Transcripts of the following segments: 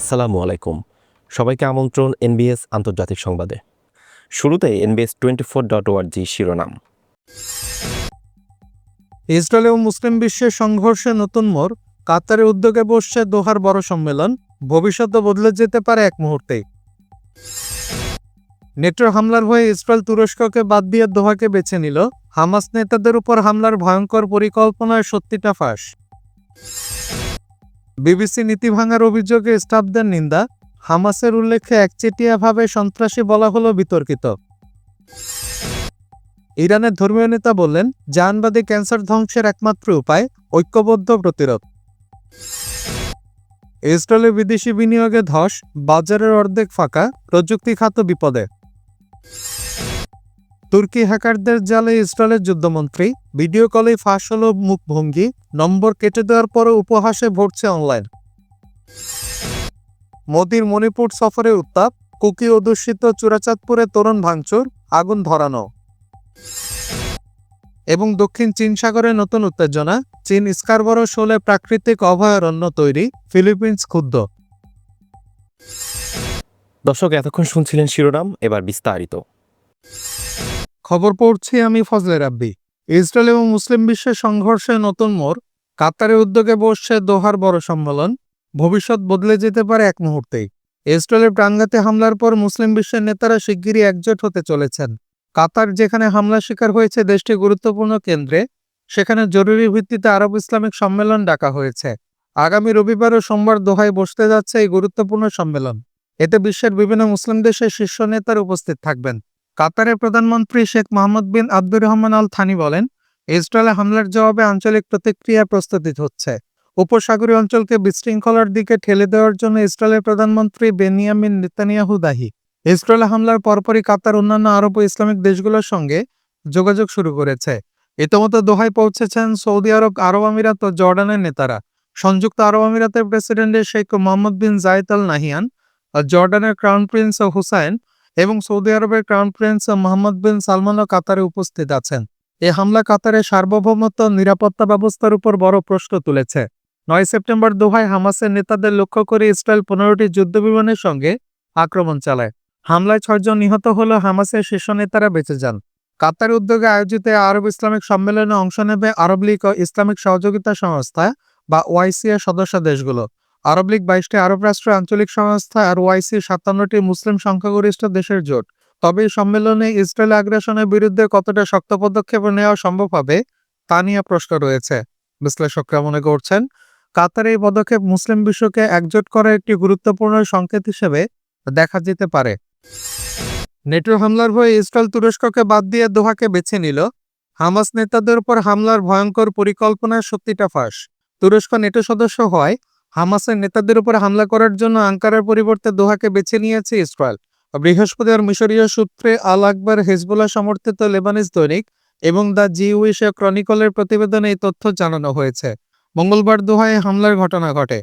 আসসালামু আলাইকুম। সবাইকে আমন্ত্রণ এনবিএস আন্তর্জাতিক সংবাদে। শুরুতে এনবিএস টোয়েন্টি ফোর ডট ওয়ার্জি শিরোনাম। ইসরায়েল ও মুসলিম বিশ্বের সংঘর্ষে নতুন মোড়। কাতারে উদ্যোগে বসছে দোহার বড় সম্মেলন। ভবিষ্যতে বদলে যেতে পারে এক মুহূর্তেই। নেটোর হামলার ভয়ে ইসরায়েল তুরস্ককে বাদ দিয়ে দোহাকে বেছে নিল। হামাস নেতাদের উপর হামলার ভয়ঙ্কর পরিকল্পনায় সত্যিটা ফাঁস। বিবিসি নীতি ভাঙার অভিযোগে স্টাফদের নিন্দা। হামাসের উল্লেখে একচেটিয়াভাবে সন্ত্রাসী বলা হলো বিতর্কিত। ইরানের ধর্মীয় নেতা বললেন, জাহানবাদী ক্যান্সার ধ্বংসের একমাত্র উপায় ঐক্যবদ্ধ প্রতিরোধ। ইসরায়েলের বিদেশি বিনিয়োগে ধস, বাজারের অর্ধেক ফাঁকা প্রযুক্তি খাত বিপদে। তুর্কি হ্যাকারদের জালে ইসরায়েলের যুদ্ধমন্ত্রী, ভিডিও কলে ফাঁস হল মুখভঙ্গি, নম্বর কেটে দেওয়ার পরও উপহাসে ভরছে অনলাইন। মোদির মণিপুর সফরে উত্তাপ, কুকি অধ্যুষিত চূড়াচাঁদপুরে তরুণ ভাঙচুর, আগুন ধরানো। এবং দক্ষিণ চীন সাগরে নতুন উত্তেজনা, চীন স্কারবরো শোলে প্রাকৃতিক অভয়ারণ্য তৈরি, ফিলিপিন্স ক্ষুব্ধ। দর্শক, এতক্ষণ শুনছিলেন শিরোনাম, এবার বিস্তারিত। খবর পড়ছি আমি ফজলে রাব্বি। ইসরায়েল এবং মুসলিম বিশ্বের সংঘর্ষে নতুন মোড়, কাতারের উদ্যোগে বসছে দোহার বড় সম্মেলন। ভবিষ্যৎ বদলে যেতে পারে এক মুহূর্তেই। ইসরায়েলের প্রাণঘাতী হামলার পর মুসলিম বিশ্বের নেতারা শিগগিরই একজোট হতে চলেছেন। কাতার, যেখানে হামলা শিকার হয়েছে দেশটি গুরুত্বপূর্ণ কেন্দ্রে, সেখানে জরুরি ভিত্তিতে আরব ইসলামিক সম্মেলন ডাকা হয়েছে। আগামী রবিবার ও সোমবার দোহায় বসতে যাচ্ছে এই গুরুত্বপূর্ণ সম্মেলন। এতে বিশ্বের বিভিন্ন মুসলিম দেশের শীর্ষ নেতার উপস্থিত থাকবেন। কাতারের প্রধানমন্ত্রী Sheikh Mohammed bin Abdur Rahman Al Thani বলেন, ইসরায়েলে হামলার জবাবে আঞ্চলিক প্রতিক্রিয়া প্রস্তুতি হচ্ছে। উপসাগরীয় অঞ্চলকে বিশৃঙ্খলার দিকে ঠেলে দেওয়ার জন্য ইসরায়েলের প্রধানমন্ত্রী বেনিয়ামিন নেতানিয়াহু দাহি ইসরায়েলে হামলার পরপরই কাতার অন্যান্য আরব ইসলামিক দেশগুলোর সঙ্গে যোগাযোগ শুরু করেছে। ইতোমধ্যে দোহায় পৌঁছেছেন সৌদি আরব আরব আমিরাত ও জর্ডানের নেতারা। সংযুক্ত আরব আমিরাতের president Sheikh Mohammed bin Zayed Al Nahyan জর্ডানের ক্রাউন প্রিন্স ও হুসাইন এবং সৌদি আরবের ক্রাউন প্রিন্স মোহাম্মদ বিন সালমানও কাতারে উপস্থিত আছেন। এই হামলা কাতারের সার্বভৌমত্ব নিরাপত্তা ব্যবস্থার উপর বড় প্রশ্ন তুলেছে। নয় সেপ্টেম্বর দোহায় হামাসের নেতাদের লক্ষ্য করে ইসরায়েল পনেরোটি যুদ্ধবিমানের সঙ্গে আক্রমণ চালায়। হামলায় ছয়জন নিহত হলো হামাসের শীর্ষ নেতারা বেঁচে যান। কাতার উদ্যোগে আয়োজিত আরব ইসলামিক সম্মেলনে অংশ নেবে আরব লীগ ও ইসলামিক সহযোগিতা সংস্থা বা ওয়াইসি এর সদস্য দেশগুলো। আরব লীগ বাইশটি আরব রাষ্ট্র আঞ্চলিক সংস্থা আর ওয়াইসি সাতান্নটি মুসলিম সংখ্যাগরিষ্ঠ দেশের জোট। তবে এই সম্মেলনে ইসরায়েল আগ্রাসনের বিরুদ্ধে কতটা শক্ত পদক্ষেপ নেওয়া সম্ভব হবে, তা নিয়ে প্রশ্ন রয়েছে। বিশ্লেষকরা মনে করছেন, কাতার এই পদক্ষেপ মুসলিম বিশ্বকে একজোট করার একটি গুরুত্বপূর্ণ সংকেত হিসেবে দেখা যেতে পারে। নেটো হামলার ভয়ে ইসরায়েল তুরস্ককে বাদ দিয়ে দোহাকে বেছে নিল। হামাস নেতাদের উপর হামলার ভয়ঙ্কর পরিকল্পনার সত্যিটা ফাঁস। তুরস্ক নেটো সদস্য হওয়ায় হামাসের নেতাদের উপর হামলা করার জন্য আঙ্কারার পরিবর্তে দোহাকে বেছে নিয়েছে ইসরায়েল। বৃহস্পতিবার মিশরীয় সূত্রে আল আকবর হেজবুল্লাহ সমর্থিত লেবানিজ দৈনিক এবং দ্য জি উইশ ক্রনিকলের প্রতিবেদনে এই তথ্য জানানো হয়েছে। মঙ্গলবার দোহায় হামলার ঘটনা ঘটে।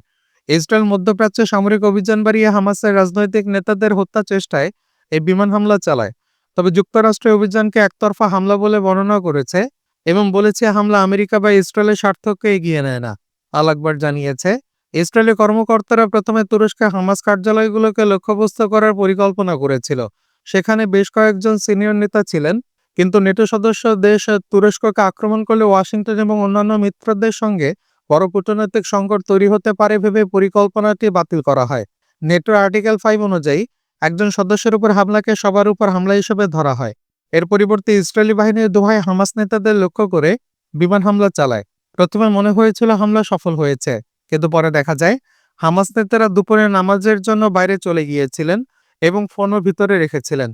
ইসরায়েল মধ্যপ্রাচ্যে সামরিক অভিযান বাড়িয়ে হামাসের রাজনৈতিক নেতাদের হত্যা চেষ্টায় এই বিমান হামলা চালায়। তবে যুক্তরাষ্ট্রের অভিযানকে একতরফা হামলা বলে বর্ণনা করেছে এবং বলেছে, হামলা আমেরিকা বা ইসরায়েলের স্বার্থকে এগিয়ে নেয় না। আল আকবর জানিয়েছে ইসরায়েলি কর্মকর্তারা প্রথমে তুরস্কে হামাস কার্যালয়গুলোকে লক্ষ্যবস্তু করার পরিকল্পনা করেছিল। সেখানে বেশ কয়েকজন সিনিয়র নেতা ছিলেন, কিন্তু নেটো সদস্য দেশ তুরস্ককে আক্রমণ করলে ওয়াশিংটন এবং অন্যান্য মিত্রদের সঙ্গে বড় কূটনৈতিক সংকট তৈরি হতে পারে ভেবে পরিকল্পনাটি বাতিল করা হয়। নেটোর আর্টিকেল ফাইভ অনুযায়ী, একজন সদস্যের উপর হামলাকে সবার উপর হামলা হিসেবে ধরা হয়। এর পরিবর্তে ইসরায়েলি বাহিনীর দোহায় হামাস নেতাদের লক্ষ্য করে বিমান হামলা চালায়। প্রথমে মনে হয়েছিল হামলা সফল হয়েছে। কিন্তু পরে দেখা যায়, হামাস নেতারা দুপুরে নামাজের জন্য বাইরে চলে গিয়েছিলেন এবং ফোনও ভিতরে রেখেছিলেন।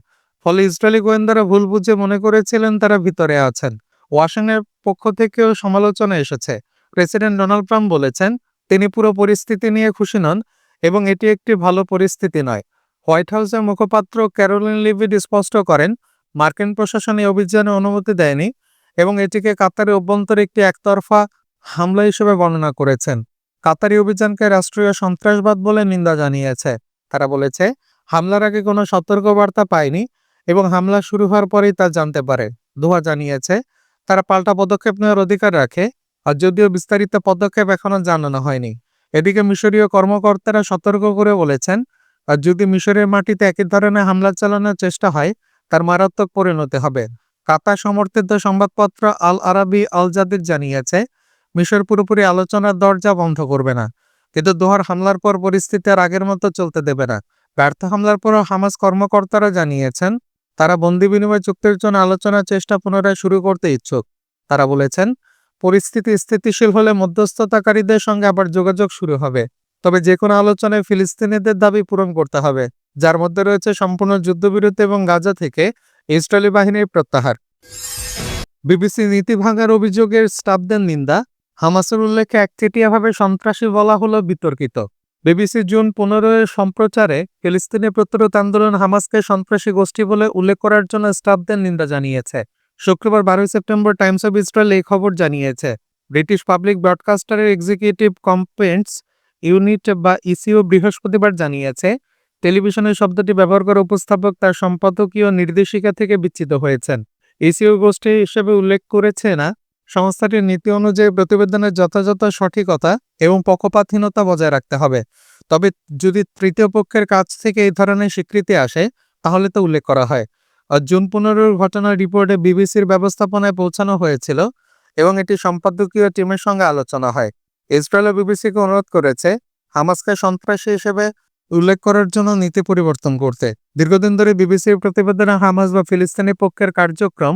ফলে ইসরায়েলি গোয়েন্দারা ভুল বুঝে মনে করেছিলেন তারা ভিতরে আছেন। ওয়াশিংটনের পক্ষ থেকেও সমালোচনা এসেছে। প্রেসিডেন্ট ডোনাল্ড ট্রাম্প বলেছেন, তিনি পুরো পরিস্থিতি নিয়ে খুশি নন এবং এটি একটি ভালো পরিস্থিতি নয়। হোয়াইট হাউসের মুখপাত্র ক্যারোলিন লিভিড স্পষ্ট করেন, মার্কিন প্রশাসন এই অভিযানে অনুমতি দেয়নি এবং এটিকে কাতারের অভ্যন্তরে একটি একতরফা হামলা হিসেবে বর্ণনা করেছেন। কাতারি অভিযানকে রাষ্ট্রীয় সন্ত্রাসবাদ বলে নিন্দা জানিয়েছে। তারা বলেছে, হামলার আগে কোনো সতর্কবার্তা পায়নি এবং হামলা শুরু হওয়ার পরেই তা জানতে পারে। দোহা জানিয়েছে, তারা পাল্টা পদক্ষেপ নেওয়ার অধিকার রাখে আর যদিও বিস্তারিত পদক্ষেপ এখনও জানানো হয়নি। এদিকে মিশরীয় কর্মকর্তারা সতর্ক করে বলেছেন, আর যদি মিশরের মাটিতে একই ধরনের হামলা চালানোর চেষ্টা হয়, তার মারাত্মক পরিণতি হবে। কাতার সমর্থিত সংবাদপত্র আল আরাবি আল জাদিদ জানিয়েছে মিশর পুরোপুরি আলোচনার দরজা বন্ধ করবে না। কিন্তু দোহার হামলার পর পরিস্থিতি আর আগের মতো চলতে দেবে না। ব্যর্থ হামলার পরও হামাস কর্মকর্তারা জানিয়েছেন, তারা বন্দি বিনিময় চুক্তির জন্য আলোচনার চেষ্টা পুনরায় শুরু করতে ইচ্ছুক। তারা বলেছেন, পরিস্থিতি স্থিতিশীল হলে মধ্যস্থতাকারীদের সঙ্গে আবার যোগাযোগ শুরু হবে। তবে যে কোনো আলোচনায় ফিলিস্তিনিদের দাবি পূরণ করতে হবে, যার মধ্যে রয়েছে সম্পূর্ণ যুদ্ধবিরতি এবং গাজা থেকে ইসরায়েলি বাহিনীর প্রত্যাহার। বিবিসি নীতি ভাঙার অভিযোগের স্টাফদের নিন্দা হামাসের উল্লেখে একচেটিয়াভাবে সন্ত্রাসী বলা হলো বিতর্কিত। বিবিসি জুন পনেরোয় সম্প্রচারে ফিলিস্তিনি প্রতিরোধ আন্দোলন হামাসকে সন্ত্রাসী গোষ্ঠী বলে উল্লেখ করার জন্য স্টাফদের নিন্দা জানিয়েছে। শুক্রবার বারোই সেপ্টেম্বর টাইমস অফ ইসরায়েল এই খবর জানিয়েছে। ব্রিটিশ পাবলিক ব্রডকাস্টারের এক্সিকিউটিভ কমপ্লেন্টস ইউনিট বা ইসিও বৃহস্পতিবার জানিয়েছে, টেলিভিশনের শব্দটি ব্যবহার করা উপস্থাপক তার সম্পাদকীয় নির্দেশিকা থেকে বিচ্ছিত হয়েছেন। ইসিও গোষ্ঠী হিসেবে উল্লেখ করেছে না সংস্থাটির নীতি অনুযায়ী প্রতিবেদনের যথাযথ সঠিকতা এবং পক্ষপাতহীনতা বজায় রাখতে হবে। তবে যদি তৃতীয় পক্ষের কাছ থেকে এই ধরনের স্বীকৃতি আসে, তাহলে তো উল্লেখ করা হয়। জুন পনেরোর ঘটনার রিপোর্টে বিবিসির ব্যবস্থাপনায় পৌঁছানো হয়েছিল এবং এটি সম্পাদকীয় টিমের সঙ্গে আলোচনা হয়। ইসরায়েল বিবিসিকে অনুরোধ করেছে হামাসকে সন্ত্রাসী হিসেবে উল্লেখ করার জন্য নীতি পরিবর্তন করতে। দীর্ঘদিন ধরে বিবিসির প্রতিবেদনে হামাস বা ফিলিস্তিনি পক্ষের কার্যক্রম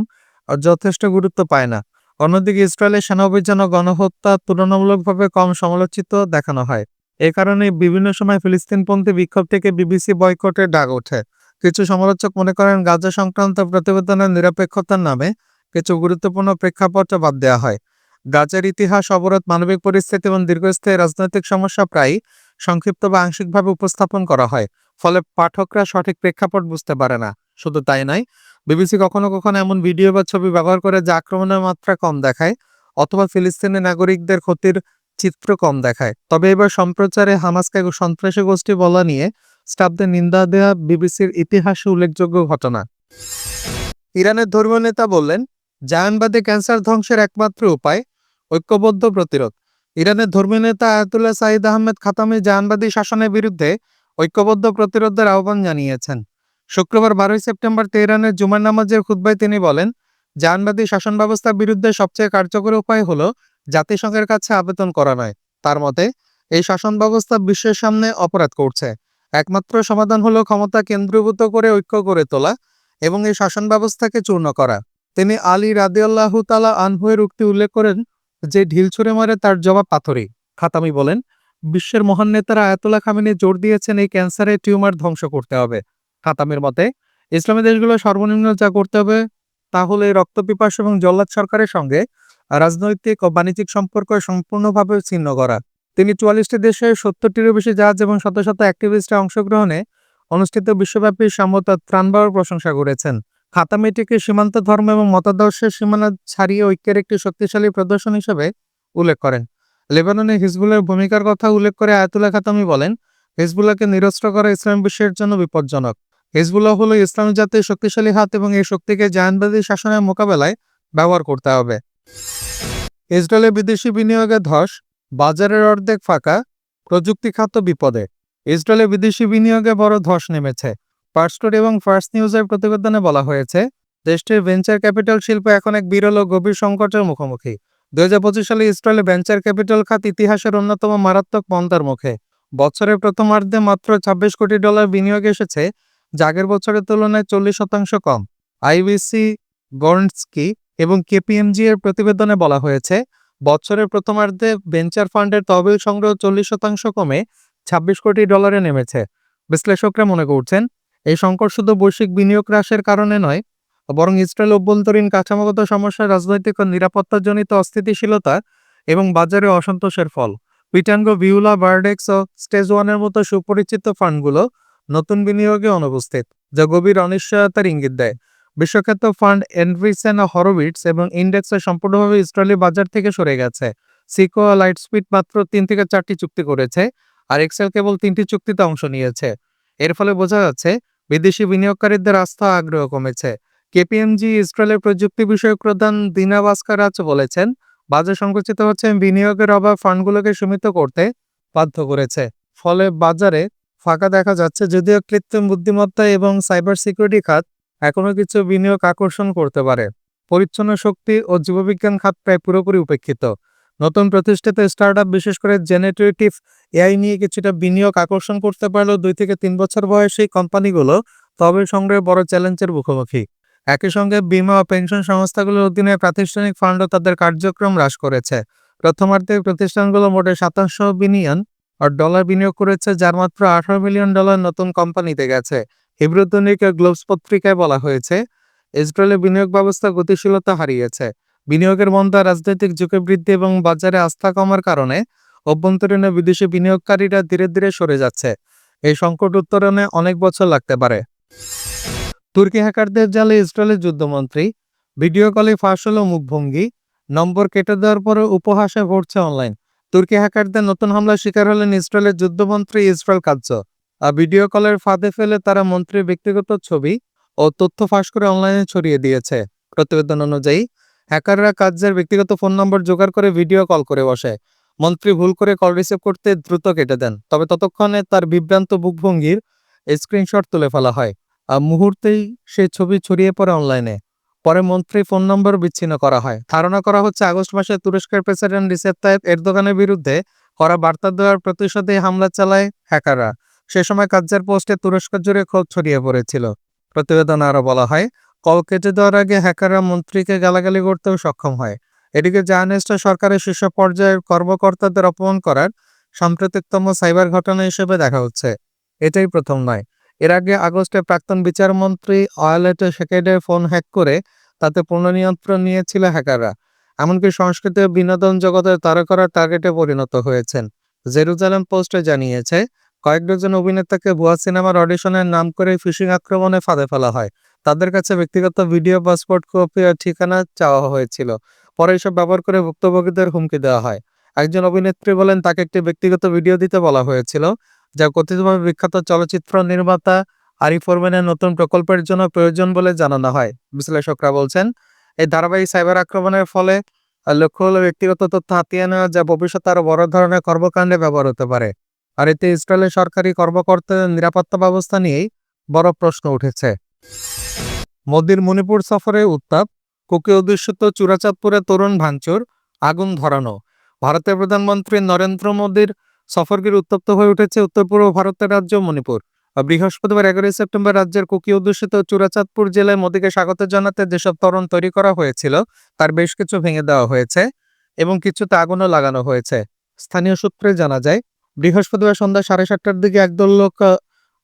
যথেষ্ট গুরুত্ব পায় না। অন্যদিকে ইসরায়েলের সেনা অভিযান ও গণহত্যা তুলনামূলকভাবে কম সমালোচিত দেখানো হয়। এ কারণে বিভিন্ন সময় ফিলিস্তিনপন্থী বিক্ষোভ থেকে বিবিসি বয়কটের ডাক ওঠে। কিছু সমালোচক মনে করেন, গাজা সংক্রান্ত প্রতিবেদনের নিরপেক্ষতার নামে কিছু গুরুত্বপূর্ণ প্রেক্ষাপট বাদ দেওয়া হয়। গাজার ইতিহাস, অবরোধ, মানবিক পরিস্থিতি এবং দীর্ঘস্থায়ী রাজনৈতিক সমস্যা প্রায়ই সংক্ষিপ্ত বা আংশিকভাবে উপস্থাপন করা হয়, ফলে পাঠকরা সঠিক প্রেক্ষাপট বুঝতে পারে না। শুধু তাই নয় বিবিসি কখনো কখনো এমন ভিডিও বা ছবি ব্যবহার করে যা আক্রমণের মাত্রা কম দেখায় অথবা ফিলিস্তিনি নাগরিকদের ক্ষতির চিত্র কম দেখায়। তবে এবার সম্প্রচারে হামাসকে সন্ত্রাসী গোষ্ঠী বলা নিয়ে স্টাফদের নিন্দা দেওয়া বিবিসির ইতিহাসে উল্লেখযোগ্য ঘটনা। ইরানের ধর্মীয় নেতা বললেন, জায়ানবাদী ক্যান্সার ধ্বংসের একমাত্র উপায় ঐক্যবদ্ধ প্রতিরোধ। ইরানের ধর্মীয় নেতা আয়াতুল্লাহ সাঈদ আহমেদ খাতামি জাহানবাদী শাসনের বিরুদ্ধে ঐক্যবদ্ধ প্রতিরোধের আহ্বান জানিয়েছেন। শুক্রবার বারোই সেপ্টেম্বর তেহরানের জুমার নামাজের খুদ্বায় তিনি বলেন, জাহানবাদী শাসন ব্যবস্থার বিরুদ্ধে সবচেয়ে কার্যকর উপায় হল জাতিসংঘের কাছে আবেদন করা নয়। তার মতে, এই শাসন ব্যবস্থা বিশ্বের সামনে অপরাধ করছে। একমাত্র সমাধান হলো ক্ষমতা কেন্দ্রীভূত করে ঐক্য গড়ে তোলা এবং এই শাসন ব্যবস্থাকে চূর্ণ করা। তিনি আলী রাদিয়াল্লাহু তালা আনহুয়ের উক্তি উল্লেখ করেন যে, ঢিল ছুঁড়ে মারে তার জবাব পাথরই। খাতামি বলেন, বিশ্বের মহান নেতারা আয়াতুল্লাহ খামেনি জোর দিয়েছেন এই ক্যান্সারের টিউমার ধ্বংস করতে হবে। খাতামের মতে, ইসলামী দেশগুলো সর্বনিম্ন যা করতে হবে তা হলো এই রক্তপিপাস এবং জল্লাদ সরকারের সঙ্গে রাজনৈতিক ও বাণিজ্যিক সম্পর্ক সম্পূর্ণভাবে ছিন্ন করা। তিনি চুয়াল্লিশটি দেশে সত্তরটিরও বেশি জাহাজ এবং শত শত অ্যাক্টিভিস্টের অংশগ্রহণে অনুষ্ঠিত বিশ্বব্যাপী সমতা ত্রাণবার প্রশংসা করেছেন। খাতামি এটিকে সীমান্ত ধর্ম এবং মতাদর্শের সীমানা ছাড়িয়ে ঐক্যের একটি শক্তিশালী প্রদর্শন হিসেবে উল্লেখ করেন। লেবাননে হিজবুলের ভূমিকার কথা উল্লেখ করে আয়াতুল্লাহ খাতামি বলেন, হিজবুল্লাহকে নিরস্ত্র করা ইসলাম বিশ্বের জন্য বিপজ্জনক। হিজবুল্লাহ হলো ইসলাম জাতির শক্তিশালী হাত এবং এই শক্তিকে জায়ানবাদী শাসনের মোকাবেলায় ব্যবহার করতে হবে। ইসরায়েলে বিদেশি বিনিয়োগে ধস বাজারের অর্ধেক ফাঁকা প্রযুক্তি খাত বিপদে। ইসরায়েলে বিদেশি বিনিয়োগে বড় ধস নেমেছে। ফার্স্টোর এবং ফার্স্ট নিউজের প্রতিবেদনে বলা হয়েছে, দেশটির ভেঞ্চার ক্যাপিটাল শিল্প এখন এক বিরল ও গভীর সংকটের মুখোমুখি। দুই হাজার পঁচিশ সালে ইসরায়েলে ভেঞ্চার ক্যাপিটাল খাত ইতিহাসের অন্যতম মারাত্মক মন্দার মুখে। বছরের প্রথমার্ধে মাত্র ছাব্বিশ কোটি ডলার বিনিয়োগ এসেছে আগের বছরের তুলনায় চল্লিশ শতাংশ কম। আইবিসি, গর্নস্কি এবং কেপিএমজি এর প্রতিবেদনে বলা হয়েছে, বছরের প্রথমার্ধে ভেঞ্চার ফান্ডের তহবিল সংগ্রহ চল্লিশ শতাংশ কমে ছাব্বিশ কোটি ডলারে নেমেছে। বিশ্লেষকরা মনে করছেন, এই সংকট শুধু বৈশ্বিক বিনিয়োগ হ্রাসের কারণে নয়, বরং ইসরায়েল অভ্যন্তরীণ কাঠামোগত সমস্যা, রাজনৈতিক ও নিরাপত্তাজনিত অস্থিতিশীলতা এবং বাজারে অসন্তোষের ফল। পিটাঙ্গো, ভিউলা, বার্ডেক্স ও স্টেজ ওয়ানের মতো সুপরিচিত ফান্ডগুলো নতুন বিনিয়োগে অনুপস্থিত, যা গভীর অনিশ্চয়তার ইঙ্গিত দেয়। বিশ্বখ্যাত ফান্ড এনভিসেন হরোবিটস এবং ইন্ডেক্সে সম্পূর্ণভাবে ইসরায়েলি বাজার থেকে সরে গেছে। সিকো ও লাইটস্পিড মাত্র তিন থেকে চারটি চুক্তি করেছে আর এক্সেল কেবল তিনটি চুক্তিতে অংশ নিয়েছে। এর ফলে বোঝা যাচ্ছে, বিদেশি বিনিয়োগকারীদের আস্থা আগ্রহ কমেছে। কেপিএমজি ইসরায়েলের প্রযুক্তি বিষয়ক প্রধান দিনা ভাস্কারাজ বলেছেন, বাজার সংকুচিত হচ্ছে, বিনিয়োগের অভাব ফান্ডগুলোকে সীমিত করতে বাধ্য করেছে। ফলে বাজারে ফাঁকা দেখা যাচ্ছে, যদিও কৃত্রিম বুদ্ধিমত্তা এবং সাইবার সিকিউরিটি খাত এখনও কিছু বিনিয়োগ আকর্ষণ করতে পারে। পরিচ্ছন্ন শক্তি ও জীববিজ্ঞান খাত প্রায় পুরোপুরি উপেক্ষিত। নতুন প্রতিষ্ঠিত স্টার্টআপ, বিশেষ করে জেনারেটিভ এআই নিয়ে কিছুটা বিনিয়োগ আকর্ষণ করতে পারলেও দুই থেকে তিন বছর বয়সী কোম্পানিগুলো তবে সংগ্রহে বড় চ্যালেঞ্জের মুখোমুখি। একই সঙ্গে বিমা ও পেনশন সংস্থাগুলোর অধীনে প্রাতিষ্ঠানিক ফান্ডও তাদের কার্যক্রম হ্রাস করেছে। প্রথমার্ধে প্রতিষ্ঠানগুলো মোটে সাতাশ বিলিয়ন আর ডলার বিনিয়োগ করেছে, যার মাত্র আঠারো মিলিয়ন ডলার নতুন কোম্পানিতে গেছে। হিব্রু দৈনিক গ্লোবস পত্রিকায় বলা হয়েছে ইসরায়েলের বিনিয়োগ ব্যবস্থা গতিশীলতা হারিয়েছে। বিনিয়োগের মন্দা রাজনৈতিক ঝুঁকি বৃদ্ধি এবং বাজারে আস্থা কমার কারণে অভ্যন্তরীণ বিদেশি বিনিয়োগকারীরা ধীরে ধীরে সরে যাচ্ছে। এই সংকট উত্তরণে অনেক বছর লাগতে পারে। তুর্কি হ্যাকারদের জালে ইসরায়েলের যুদ্ধমন্ত্রী ভিডিও কলে ফাঁস হলো মুখভঙ্গি। নম্বর কেটে দেওয়ার পরে উপহাসে ভরছে অনলাইন তুর্কি হ্যাকারদের নতুন হামলার শিকার হলেন ইসরায়েলের যুদ্ধমন্ত্রী ইসরায়েল আর ভিডিও কলের ফাঁদে ফেলে তারা মন্ত্রীর ব্যক্তিগত ছবি ও তথ্য ফাঁস করে অনলাইনে ছড়িয়ে দিয়েছে। প্রতিবেদন অনুযায়ী, হ্যাকাররা কাজের ব্যক্তিগত ফোন নম্বর জোগাড় করে ভিডিও কল করে বসে। মন্ত্রী ভুল করে কল রিসিভ করতে দ্রুত কেটে দেন, তবে ততক্ষণে তার বিভ্রান্ত বুকভঙ্গির স্ক্রিনশট তুলে ফেলা হয়। আর মুহূর্তেই সে ছবি ছড়িয়ে পড়ে অনলাইনে। পরে মন্ত্রী ফোন নম্বর বিচ্ছিন্ন করা হয়। ধারণা করা হচ্ছে, আগস্ট মাসে তুরস্কের প্রেসিডেন্ট রিসেপ তাইপ এরদোগানের বিরুদ্ধে করা বার্তা দেওয়ার প্রতিশোধে হামলা চালায় হ্যাকাররা। সে সময় কাজের পোস্টে তুরস্ক জুড়ে ক্ষোভ ছড়িয়ে পড়েছিল। প্রতিবেদন আরও বলা হয়, কল কেটে দেওয়ার আগে হ্যাকাররা মন্ত্রীকে গালাগালি করতেও সক্ষম হয়। এদিকে জাহানিস্টা সরকারের শীর্ষ পর্যায়ের কর্মকর্তাদের অপমান করার সাম্প্রতিকতম সাইবার ঘটনা হিসেবে দেখা হচ্ছে। এটাই প্রথম নয়। এর আগে আগস্টে প্রাক্তন বিচারমন্ত্রী অয়ালেটে শেকেডের ফোন হ্যাক করে তাতে পুনঃনিয়ন্ত্রণ নিয়েছিল হ্যাকাররা। এমনকি সংস্কৃতি বিনোদন জগতের তারকারা টার্গেটে পরিণত হয়েছেন। জেরুজালেম পোস্টে জানিয়েছে, কয়েক ডজন অভিনেতাকে ভুয়া সিনেমার অডিশনের নাম করে ফিশিং আক্রমণে ফাঁদে ফেলা হয়। তাদের কাছে ব্যক্তিগত ভিডিও, পাসপোর্ট, কপি আর ঠিকানা চাওয়া হয়েছিল। পরে এসব ব্যবহার করে ভুক্তভোগীদের হুমকি দেওয়া হয়। একজন অভিনেত্রী বলেন, তাকে একটি ব্যক্তিগত ভিডিও দিতে বলা হয়েছিল। যা কথিতভাবে বিখ্যাত চলচ্চিত্র নির্মাতা আরিফ ওরমানের নতুন প্রকল্পের জন্য প্রয়োজন বলে জানানো হয়। বিশ্লেষকরা বলছেন, এই ধারাবাহিক সাইবার আক্রমণের ফলে লক্ষ্য হলো ব্যক্তিগত তথ্য হাতিয়ে নেওয়া যা ভবিষ্যতে আরও বড় ধরনের কর্মকাণ্ডে ব্যবহার হতে পারে। আর এতে ইসরায়েলের সরকারি কর্মকর্তাদের নিরাপত্তা ব্যবস্থা নিয়েই বড় প্রশ্ন উঠেছে। মোদির মণিপুর সফরে উত্তাপ, কুকি অধ্যুষিত চূড়াচাঁদপুরে তরুণ ভাঙচুর, আগুন ধরানো। ভারতের প্রধানমন্ত্রী নরেন্দ্র মোদীর সফরগির উত্তপ্ত হয়ে উঠেছে উত্তর পূর্ব ভারতের রাজ্য মণিপুর। বৃহস্পতিবার এগারোই সেপ্টেম্বর রাজ্যের কুকি অধ্যুষিত চূড়াচাঁদপুর জেলায় মোদীকে স্বাগত জানাতে যেসব তরণ তৈরি করা হয়েছিল তার বেশ কিছু ভেঙে দেওয়া হয়েছে এবং কিছুতে আগুনও লাগানো হয়েছে। স্থানীয় সূত্রে জানা যায় বৃহস্পতিবার সন্ধ্যা সাড়ে সাতটার দিকে একদল লোক আহ,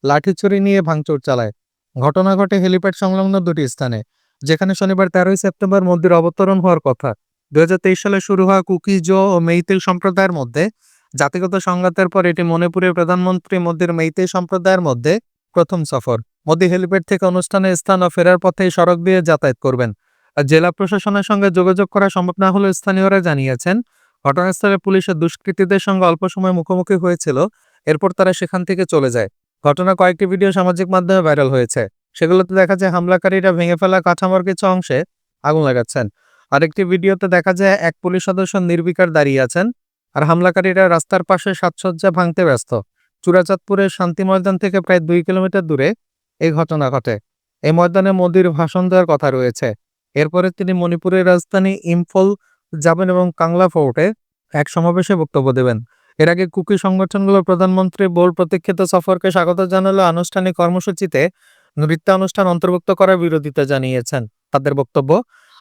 লাঠিছুরি নিয়ে ভাঙচুর চালায়। ঘটনা ঘটে হেলিপ্যাড সংলগ্ন দুটি স্থানে যেখানে শনিবার তেরোই সেপ্টেম্বর মন্দির অবতরণ হওয়ার কথা। দুই হাজার তেইশ সালে শুরু হওয়া কুকি জো ও মেইতেই সম্প্রদায়ের মধ্যে জাতিগত সংঘাতের পর এটি মণিপুরের প্রধানমন্ত্রী মোদীর মেইতে সম্প্রদায়ের মধ্যে প্রথম সফর। মোদী হেলিপ্যাড থেকে অনুষ্ঠানে স্থান ও ফেরার পথে সড়ক দিয়ে যাতায়াত করবেন। জেলা প্রশাসনের সঙ্গে যোগাযোগ করা সম্ভব না হলেও স্থানীয়রা জানিয়েছেন, ঘটনাস্থলে পুলিশের দুষ্কৃতীদের সঙ্গে অল্প সময় মুখোমুখি হয়েছিল, এরপর তারা সেখান থেকে চলে যায়। ঘটনা কয়েকটি ভিডিও সামাজিক মাধ্যমে ভাইরাল হয়েছে। সেগুলোতে দেখা যায় হামলাকারীরা ভেঙে ফেলা কাঠামোর কিছু অংশে আগুন লাগাচ্ছেন। আরেকটি ভিডিওতে দেখা যায় এক পুলিশ সদস্য নির্বিকার দাঁড়িয়ে আছেন আর হামলাকারীরা রাস্তার পাশে সাজসজ্জা ভাঙতে ব্যস্ত। চূড়াচাঁদপুরের শান্তি ময়দান থেকে প্রায় দুই কিলোমিটার দূরে এই ঘটনা ঘটে। এই ময়দানে মোদির ভাষণ দেওয়ার কথা রয়েছে। এরপরে তিনি মণিপুরের রাজধানী ইম্ফল যাবেন এবং কাংলা ফোর্টে এক সমাবেশে বক্তব্য দেবেন। এর আগে কুকি সংগঠনগুলো প্রধানমন্ত্রী বোল প্রতীক্ষিত সফরকে স্বাগত জানালো আনুষ্ঠানিক কর্মসূচিতে নৃত্যানুষ্ঠান অন্তর্ভুক্ত করার বিরোধিতা জানিয়েছেন। তাদের বক্তব্য,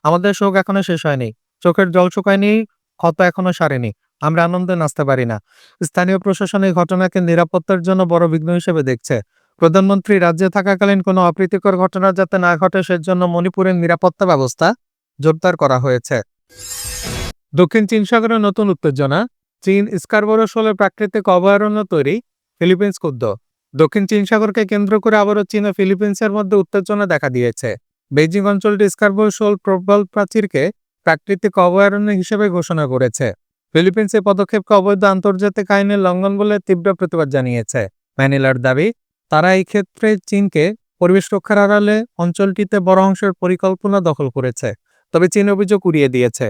আমাদের শোক এখনও শেষ হয়নি। চোখের জল শুকায়নি, ক্ষত এখনও সারেনি। আমরা আনন্দে নাচতে পারি না। স্থানীয় প্রশাসন এই ঘটনাকে নিরাপত্তার জন্য বড় বিঘ্ন হিসেবে দেখছে। প্রধানমন্ত্রী রাজ্যে থাকাকালীন কোনো অপ্রীতিকর ঘটনা যাতে না ঘটে সেজন্য মণিপুরের নিরাপত্তা ব্যবস্থা জোরদার করা হয়েছে। দক্ষিণ চীন সাগরে নতুন উত্তেজনা। চীন স্কারবরো শোলের প্রাকৃতিক অভয়ারণ্য তৈরি, ফিলিপিন্স ক্ষুব্ধ। দক্ষিণ চীন সাগরকে কেন্দ্র করে আবারও চীন ও ফিলিপিন্সের মধ্যে উত্তেজনা দেখা দিয়েছে। বেইজিং অঞ্চলটি স্কারবরো শোল প্রবল প্রাচীরকে প্রাকৃতিক অভয়ারণ্য হিসেবে ঘোষণা করেছে। ফিলিপিন্স এই পদক্ষেপকে অবৈধ আন্তর্জাতিক আইনের লঙ্ঘন বলে তীব্র প্রতিবাদ জানিয়েছে। ম্যানিলার দাবি, তারা এই ক্ষেত্রে চীনকে পরিবেশ রক্ষার আড়ালে অঞ্চলটিতে বড় অংশের পরিকল্পনা দখল করেছে, তবে চীন অভিযোগ উড়িয়ে দিয়েছে।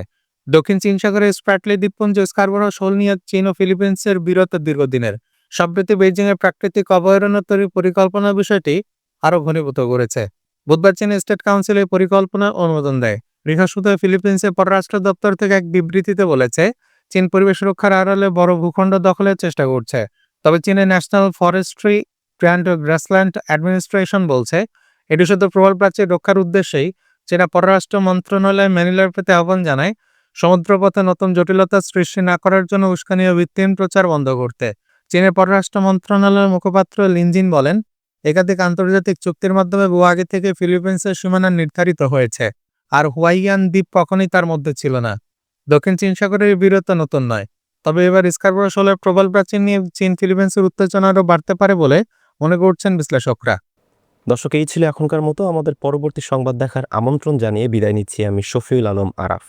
দক্ষিণ চীন সাগরের স্প্র্যাটলি দ্বীপপুঞ্জ, স্কারবরা, শোল নিয়ে চীন ও ফিলিপিন্সের বিরত দীর্ঘদিনের। সম্প্রতি বেইজিংয়ের প্রাকৃতিক অভয়ারণ্য তৈরির পরিকল্পনার বিষয়টি আরও ঘনীভূত করেছে। বুধবার চীন স্টেট কাউন্সিল এই পরিকল্পনার অনুমোদন দেয়। বৃহস্পতিবার ফিলিপিন্সের পররাষ্ট্র দপ্তর থেকে এক বিবৃতিতে বলেছে চীন পরিবেশ রক্ষার আড়ালে বড় ভূখণ্ড দখলের চেষ্টা করছে। তবে চীনের national forestry grand grassland administration বলছে, এটি শুধু প্রবল প্রাচীর রক্ষার উদ্দেশ্যেই চীনা পররাষ্ট্র মন্ত্রণালয় ম্যানিলার পেতে আহ্বান জানায়, সমুদ্রপথে নতুন জটিলতা সৃষ্টি না করার জন্য উস্কানীয় ভিত্তিহীন প্রচার বন্ধ করতে। চীনের পররাষ্ট্র মন্ত্রণালয়ের মুখপাত্র লিনজিন বলেন, একাধিক আন্তর্জাতিক চুক্তির মাধ্যমে বহু আগে থেকে ফিলিপিন্সের সীমানা নির্ধারিত হয়েছে, আর হুয়াইয়ান দ্বীপ কখনই তার মধ্যে ছিল না। দক্ষিণ চীন সাগরের বীরত্ব নতুন নয়। তবে এবার স্কারবরো হলে প্রবল প্রাচীন নিয়ে চীন ফিলিপিন্সের উত্তেজনা আরও বাড়তে পারে বলে মনে করছেন বিশ্লেষকরা। দর্শক, এই ছিল এখনকার মতো। আমাদের পরবর্তী সংবাদ দেখার আমন্ত্রণ জানিয়ে বিদায় নিচ্ছি আমি শফিউল আলম আরাফ।